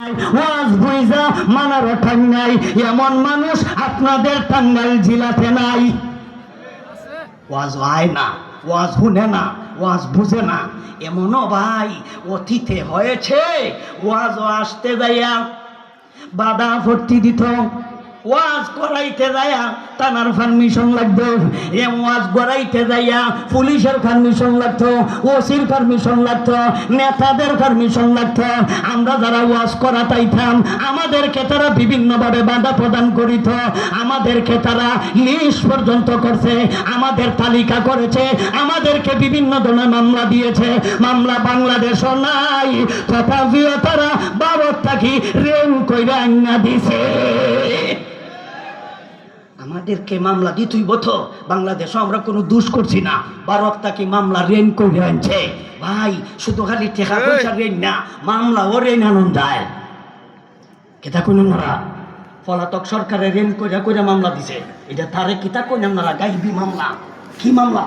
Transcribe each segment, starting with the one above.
ওয়াজ বুঝা টাঙ্গাই এমন মানুষ আপনাদের টাঙ্গাইল জেলাতে নাই। ওয়াজ হয় না, ওয়াজ শুনে না, ওয়াজ বুঝে না। এমনও ভাই, অতীতে হয়েছে ওয়াজ আসতে যাইয়া বাধা ভর্তি দিত। ওয়াজ করাইতে যাইয়া তানার পারমিশন লাগতো। এ ওয়াজ করাইতে যাইয়া পুলিশের পারমিশন লাগতো, ওসির পারমিশন লাগতো, নেতাদের পারমিশন লাগতো। আমরা যারা ওয়াজ করাতাইতাম, আমাদেরকে তারা বিভিন্নভাবে বাধা প্রদান করিত। আমাদেরকে তারা লিস্ট পর্যন্ত করছে, আমাদের তালিকা করেছে, আমাদেরকে বিভিন্ন ধরনের মামলা দিয়েছে। মামলা বাংলাদেশও নাই, তথাপিও তারা বাবর থাকি রেন কইরা আইনা দিছে। আমাদেরকে মামলা দিতুই বোথ বাংলাদেশে আমরা কোনো দোষ করছি না। ভারত তাকে মামলা রেন করে আনছে। ভাই শুধু খালি টেকা পয়সা রেন না মামলা ও রেন আনন্দ কেতা কোন নারা পলাতক সরকারে রেন কইরা কইরা মামলা দিছে। এটা তারে কিতা কোন নারা গাইবি মামলা। কি মামলা?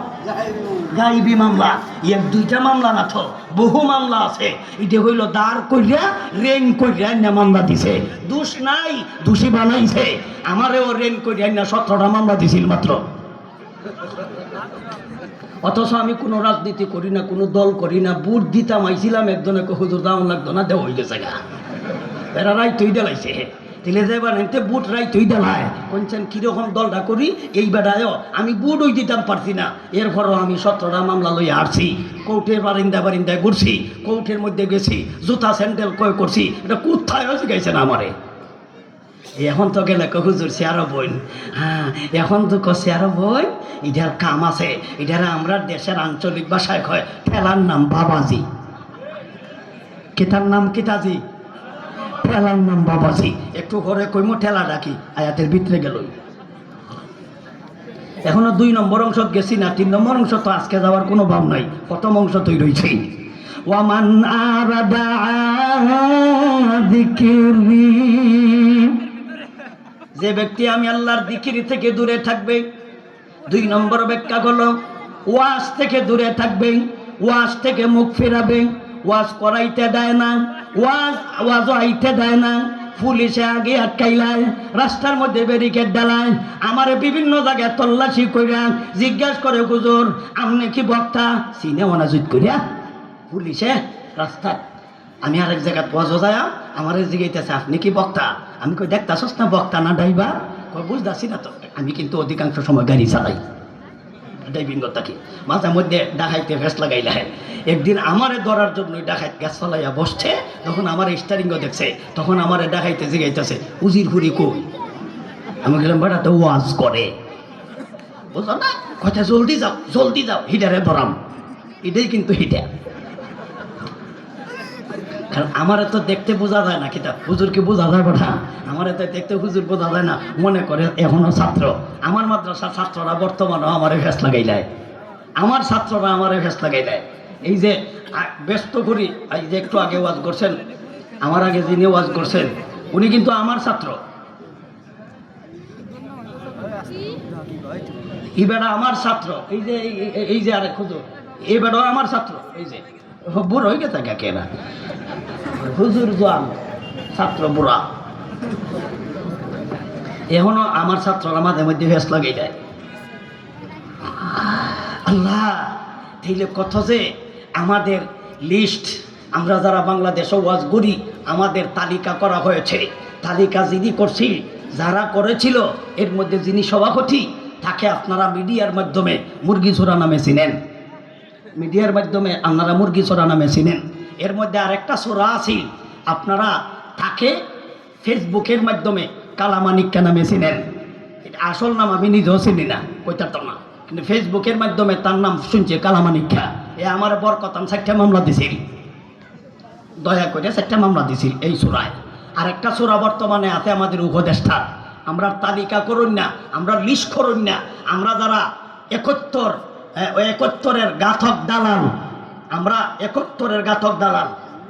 গাইবি মামলা। এক, দুইটা মামলা না তো বহু মামলা আছে। এটা হইল দাঁড় কইরা রেন কইরা না মামলা দিছে। দোষ নাই, দোষী বানাইছে। আমারেও রেন কইরা না সতেরোটা মামলা দিছিল মাত্র। অথচ আমি কোনো রাজনীতি করি না, কোনো দল করি না। বুট দিতাম, আইছিলাম একজনে হুজুর দাম লাগতো না, দেওয়া হয়ে গেছে গা এরা রাই তুই দেলাইছে। তিলে যাইবার এনতে বুট রাই তুই দেলায় কোনছেন কীরকম দলটা করি? এই বেড়ায় আমি বুট ওই দিতাম পারছি না। এরপরও আমি সতেরোটা মামলা লইয়া আসছি কোর্টের বারিন্দা বারিন্দায় ঘুরছি। কোর্টের মধ্যে গেছি। জুতা স্যান্ডেল কয় করছি। এটা কোথায় গেছে না আমারে। এখন তো গেলে হুজুর চেয়ারও বইন। হ্যাঁ এখন তো চেয়ারও বইন? এটার কাম আছে। এটার আমরা দেশের আঞ্চলিক ভাষায় কয়, ঠেলার নাম বাবাজি। কেতার নাম কিতাজি? ঠেলার নাম বাবাজি। একটু ঘরে কইমো ঠেলা ডাকি, আয়াতের ভিতরে গেল এখনও দুই নম্বর অংশ গেছি না, তিন নম্বর অংশ তো আজকে যাওয়ার কোনো ভাব নাই, প্রথম অংশ তুই রয়েছে ওয়ামান যে ব্যক্তি আমি আল্লাহর দিকিরি থেকে দূরে থাকবে, দুই নম্বর ব্যাখ্যা হলো ওয়াশ থেকে দূরে থাকবে ওয়াশ থেকে মুখ ফেরাবে, ওয়াজ করাইতে দেয় না। ওয়াজ, ওয়াজও আইতে দেয় না। পুলিশে আগে আটকাইলায়, রাস্তার মধ্যে ব্যারিকেড ডালায় আমারে বিভিন্ন জায়গায় তল্লাশি কইরা জিজ্ঞাসা করে গুজুর আপনি কি বক্তা? সিনে অনাজুত করিয়া পুলিশে, রাস্তায়। আমি আরেক জায়গায় পজ যায়, আমার জিগাইতেছে, আপনি কি বক্তা? আমি কই, দেখতাছস না বক্তা না ড্রাইভার? কই, বুঝতেছি না তো। আমি কিন্তু অধিকাংশ সময় গাড়ি চালাই। ড্রাইভিং থাকি। মাঝে মধ্যে ডাকাইতে ফেস লাগাইলে একদিন আমারে ধরার জন্য ডাকাইত গ্যাস চালাইয়া বসছে, তখন আমার স্টারিংও দেখছে, তখন আমারে ডাকাইতে জিগাইতেছে, উজির হুরি কই? আমি গেলাম বেটা, তো ওয়াজ করে। বুঝলো না? কথা জলদি যাও জলদি যাও, হিটারে ধরাম। এটাই কিন্তু হিটার। কারণ আমার তো দেখতে বোঝা যায় না কিতাব। হুজুরকে বোঝা যায় কথা আমার তো দেখতে হুজুর বোঝা যায় না। মনে করে এখনও ছাত্র। আমার মাদ্রাসার ছাত্ররা বর্তমানেও আমারে ফেস লাগাই দেয়। আমার ছাত্ররা আমারে ফেস লাগাই দেয়। এই যে ব্যস্ত করি, এই যে একটু আগে ওয়াজ করছেন, আমার আগে যিনি ওয়াজ করছেন, উনি কিন্তু আমার ছাত্র। এই বেড়া আমার ছাত্র। এই যে, এই- যে আরেক হুজুর। এই বেড়াও আমার ছাত্র। এই যে। বুড়ো হয়ে গেছে কেনা। হুজুর জোয়ান, ছাত্র বুড়া। এখনও আমার ছাত্ররা মাঝে মধ্যে ভেস লাগাই দেয় আল্লাহ, তাইলে কত যে আমাদের লিস্ট আমরা যারা বাংলাদেশে ওয়াজ করি, আমাদের তালিকা করা হয়েছে। তালিকা যিনি করছি, যারা করেছিল, এর মধ্যে যিনি সভাপতি, তাকে আপনারা মিডিয়ার মাধ্যমে মুরগি ছোড়া নামে চিনেন। মিডিয়ার মাধ্যমে আপনারা মুরগি চোরা নামে চিনেন। এর মধ্যে আরেকটা চোরা আছে, আপনারা তাকে ফেসবুকের মাধ্যমে কালামানিক্কা নামে চিনেন। আসল নাম আমি নিজেও চিনি না কইতাম না। কিন্তু ফেসবুকের মাধ্যমে তার নাম শুনছে কালামানিক্কা। এ আমার বর কথাম চারটা মামলা দিছিল। দয়া করে চারটা মামলা দিছিল এই চোরায়। আরেকটা চোরা বর্তমানে আছে আমাদের উপদেষ্টা। আমরা তালিকা করুন না, আমরা লিস্ট করুন না। আমরা যারা একত্তর একত্তরের গাথক দালাল। আমরা একত্তরের গাথক দালাল।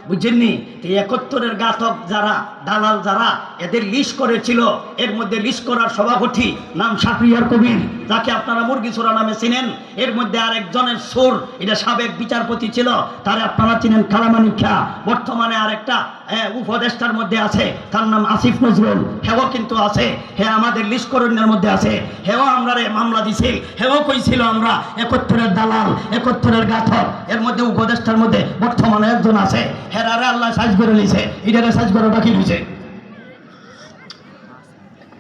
বুঝছেননি তো একাত্তরের ঘাতক যারা দালাল যারা এদের লিস্ট করেছিল এর মধ্যে লিস্ট করার সভাপতি নাম শাকরিয়ার কবির যাকে আপনারা মুরগি চোরা নামে চিনেন এর মধ্যে আরেকজনের সোর এটা সাবেক বিচারপতি ছিল তারে আপনারা চিনেন কালামানি খা বর্তমানে আরেকটা হ্যাঁ, উপদেষ্টার মধ্যে আছে তার নাম আসিফ নজরুল হেও কিন্তু আছে হে আমাদের লিস্ট করণের মধ্যে আছে হেও আমরা রে মামলা দিছে হেও কইছিল আমরা একত্তরের দালাল একত্তরের গাথর এর মধ্যে উপদেষ্টার মধ্যে বর্তমানে একজন আছে হেরারে আল্লাহ সাজ করে নিছে। এটারে সাজ করা বাকি দিছে